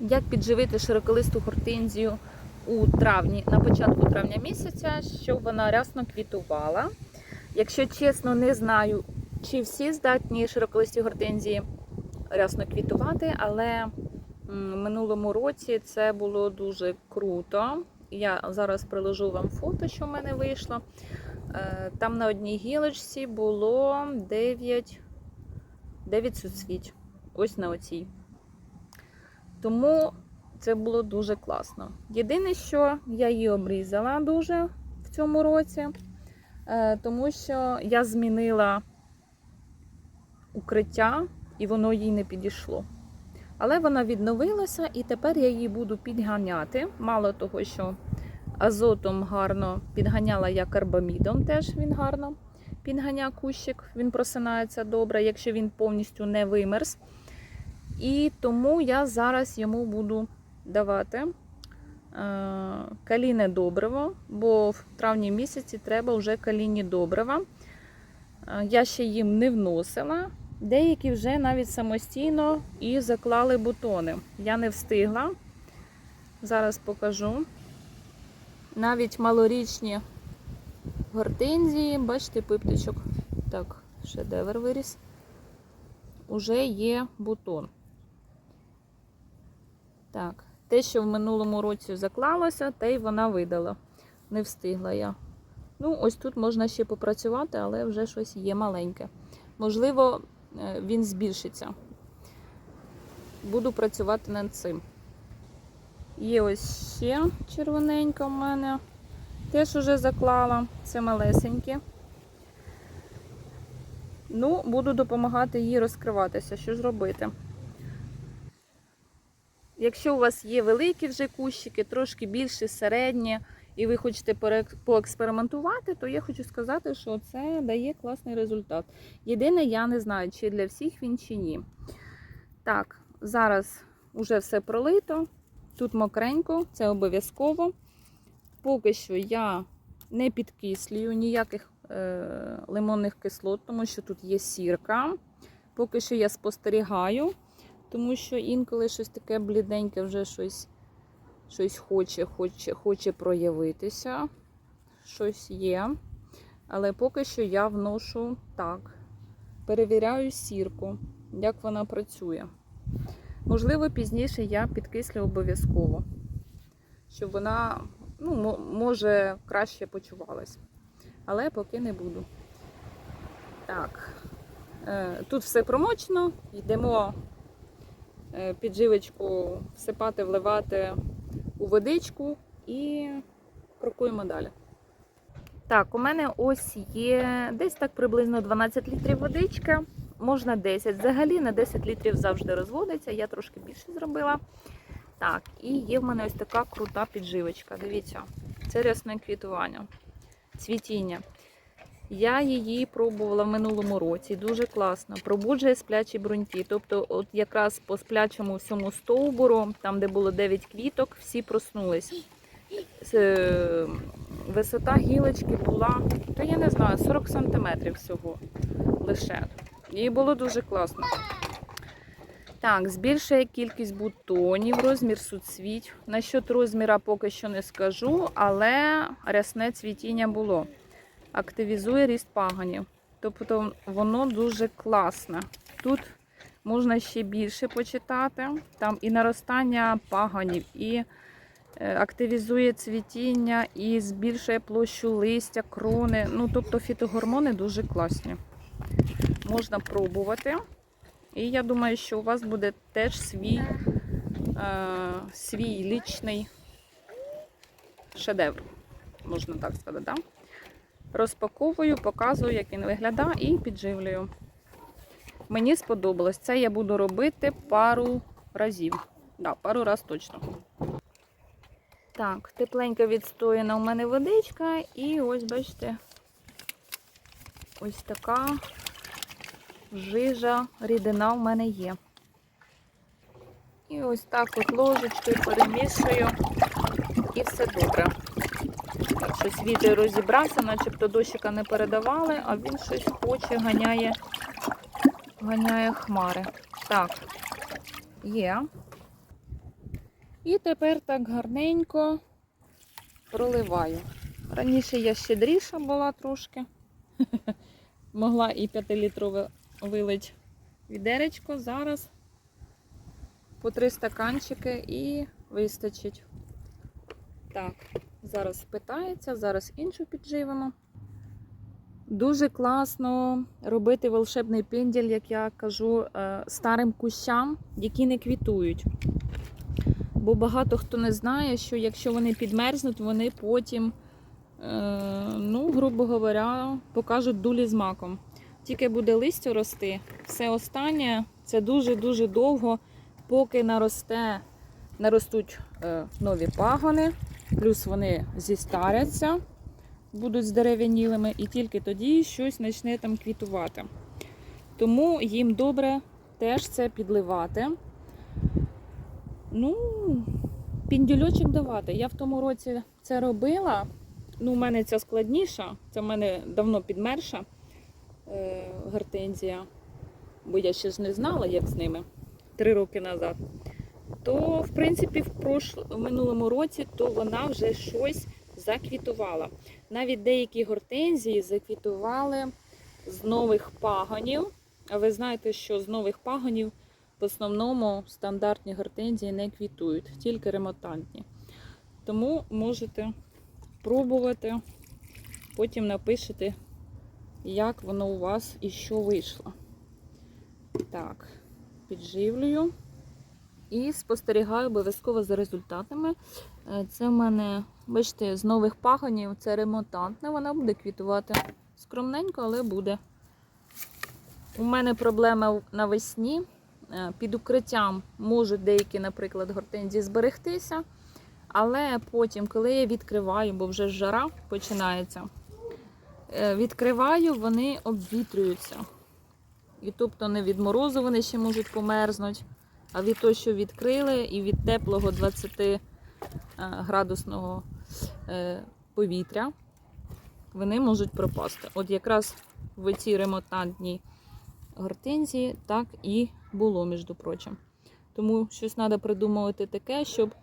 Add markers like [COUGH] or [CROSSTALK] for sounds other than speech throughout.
Як підживити широколисту гортензію у травні, на початку травня місяця, щоб вона рясно квітувала. Якщо чесно, не знаю, чи всі здатні широколисті гортензії рясно квітувати, але в минулому році це було дуже круто. Я зараз приложу вам фото, що в мене вийшло. Е, Там на одній гілочці було 9, 9 суцвіть. Ось на оцій. Тому це було дуже класно. Єдине, що я її обрізала дуже в цьому році, е, тому що я змінила укриття і воно їй не підійшло. Але вона відновилася, і тепер я її буду підганяти. Мало того, що азотом гарно підганяла я карбамідом, теж він гарно підганяє кущик, він просинається добре, якщо він повністю не вимерз. І тому я зараз йому буду давати е, каліне добриво, бо в травні місяці треба вже каліні добрива. Е, Я ще їм не вносила. Деякі вже навіть самостійно і заклали бутони. Я не встигла. Зараз покажу. Навіть малорічні гортензії, бачите, пиптичок. Так, шедевр виріс. Уже є бутон. Так, те, що в минулому році заклалося, те й вона видала. Не встигла я. Ну, ось тут можна ще попрацювати, але вже щось є маленьке. Можливо, е, він збільшиться. Буду працювати над цим. Є ось ще червоненька в мене. Теж уже заклала. Це малесенькі. Ну, буду допомагати їй розкриватися. Що ж робити? Якщо у вас є великі вже кущики, трошки більші, середні, і ви хочете поекспериментувати, то я хочу сказати, що це дає класний результат. Єдине, я не знаю, чи для всіх він чи ні. Так, зараз вже все пролито. Тут мокренько, це обов'язково. Поки що я не підкислюю ніяких е, лимонних кислот, тому що тут є сірка. Поки що я спостерігаю, тому що інколи щось таке бліденьке вже щось, щось хоче, хоче, хоче проявитися. Щось є. Але поки що я вношу так. Перевіряю сірку, як вона працює. Можливо, пізніше я підкислю обов'язково, щоб вона ну, може краще почувалась. Але поки не буду. Так, е, тут все промочено, йдемо підживочку всипати, вливати у водичку і крокуємо далі. Так, у мене ось є десь так приблизно 12 літрів водички. Можна 10. Взагалі на 10 літрів завжди розводиться. Я трошки більше зробила. Так, і є в мене ось така крута підживочка. Дивіться, це рясне квітування, цвітіння. Я її пробувала в минулому році. Дуже класно. Пробуджує сплячі бруньки. Тобто, от якраз по сплячому всьому стовбуру, там, де було 9 квіток, всі проснулись. Е, Висота гілочки була, то я не знаю, 40 см всього лише. І було дуже класно. Так, збільшує кількість бутонів, розмір суцвіть. Насчет розміра поки що не скажу, але рясне цвітіння було. Активізує ріст паганів. Тобто воно дуже класне. Тут можна ще більше почитати. Там і наростання паганів, і е, активізує цвітіння, і збільшує площу листя, крони. Ну, тобто фітогормони дуже класні. Можна пробувати. І я думаю, що у вас буде теж свій, е, свій лічний шедевр, можна так сказати. Да? Розпаковую, показую, як він виглядає, і підживлюю. Мені сподобалось. Це я буду робити пару разів. Да, пару раз точно. Так, тепленька відстояна у мене водичка, і ось, бачите, ось така жижа, рідина в мене є. І ось так от ложечкою перемішую, і все добре. Щось вітер розібрався, начебто дощика не передавали, а він щось хоче, ганяє, ганяє хмари. Так, є. І тепер так гарненько проливаю. Раніше я щедріша була трошки. [LAUGHS] Могла і 5-літрове вилить відеречко. Зараз по 3 стаканчики і вистачить. Так, зараз питається, зараз іншу підживимо. Дуже класно робити волшебний пенділь, як я кажу, е, старим кущам, які не квітують. Бо багато хто не знає, що якщо вони підмерзнуть, вони потім, е, ну, грубо говоря, покажуть дулі з маком. Тільки буде листя рости, все останнє це дуже-дуже довго, поки наросте, наростуть е, нові пагони, плюс вони зістаряться, будуть здерев'янілими, і тільки тоді щось почне там квітувати. Тому їм добре теж це підливати. Ну, піндюльочок давати. Я в тому році це робила. Ну, у мене ця складніша, це в мене давно підмерша е, гортензія, бо я ще ж не знала, як з ними три роки назад. То, в принципі, в, прошл... в минулому році то вона вже щось заквітувала. Навіть деякі гортензії заквітували з нових пагонів. А ви знаєте, що з нових пагонів в основному стандартні гортензії не квітують, тільки ремонтантні. Тому можете пробувати, потім напишете, як воно у вас і що вийшло. Так, підживлюю і спостерігаю обов'язково за результатами. Е, Це в мене, бачите, з нових пагонів, це ремонтантне, вона буде квітувати скромненько, але буде. У мене проблема навесні. Е, Під укриттям можуть деякі, наприклад, гортензії зберегтися. Але потім, коли я відкриваю, бо вже жара починається, е, відкриваю, вони обвітрюються. І тобто не від морозу вони ще можуть померзнути, а від того, що відкрили, і від теплого 20 е, е, повітря вони можуть пропасти. От якраз в цій ремонтантній гортензії так і було, між прочим. Тому щось треба придумувати таке, щоб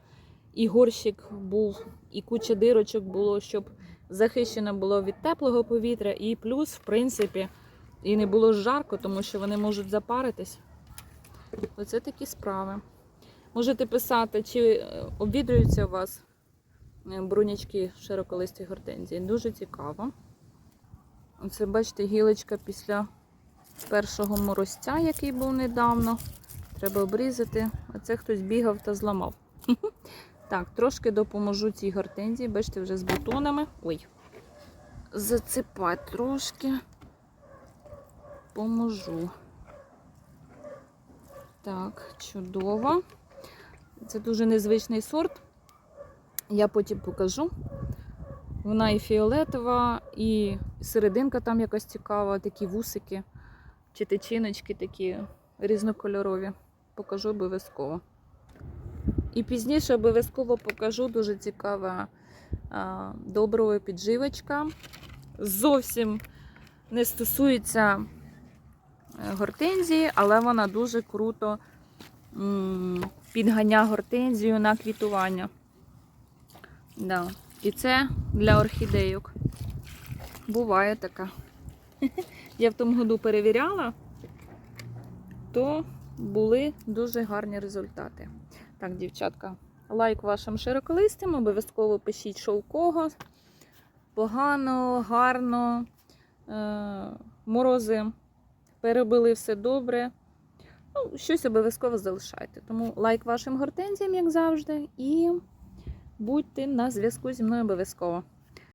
і горщик був, і куча дирочок було, щоб захищено було від теплого повітря, і плюс, в принципі, і не було жарко, тому що вони можуть запаритись. Оце такі справи. Можете писати, чи е, обвідрюються у вас е, брунячки широколисті гортензії. Дуже цікаво. Оце, бачите, гілочка після першого морозця, який був недавно. Треба обрізати. А це хтось бігав та зламав. [LAUGHS] Так, трошки допоможу цій гортензії. Бачите, вже з бутонами. Ой. Зацепати трошки. Поможу. Так, чудово. Це дуже незвичний сорт. Я потім покажу. Вона і фіолетова, і серединка там якась цікава, такі вусики чи тичиночки такі різнокольорові. Покажу обов'язково. І пізніше обов'язково покажу дуже цікава а, доброва підживочка. Зовсім не стосується гортензії, але вона дуже круто підганя гортензію на квітування. Да. І це для орхідейок. Буває така. [LAUGHS] Я в тому году перевіряла, то були дуже гарні результати. Так, дівчатка, лайк вашим широколистям, обов'язково пишіть, що у кого. Погано, гарно, е- морози перебили все добре. Ну, щось обов'язково залишайте. Тому лайк вашим гортензіям, як завжди, і будьте на зв'язку зі мною обов'язково.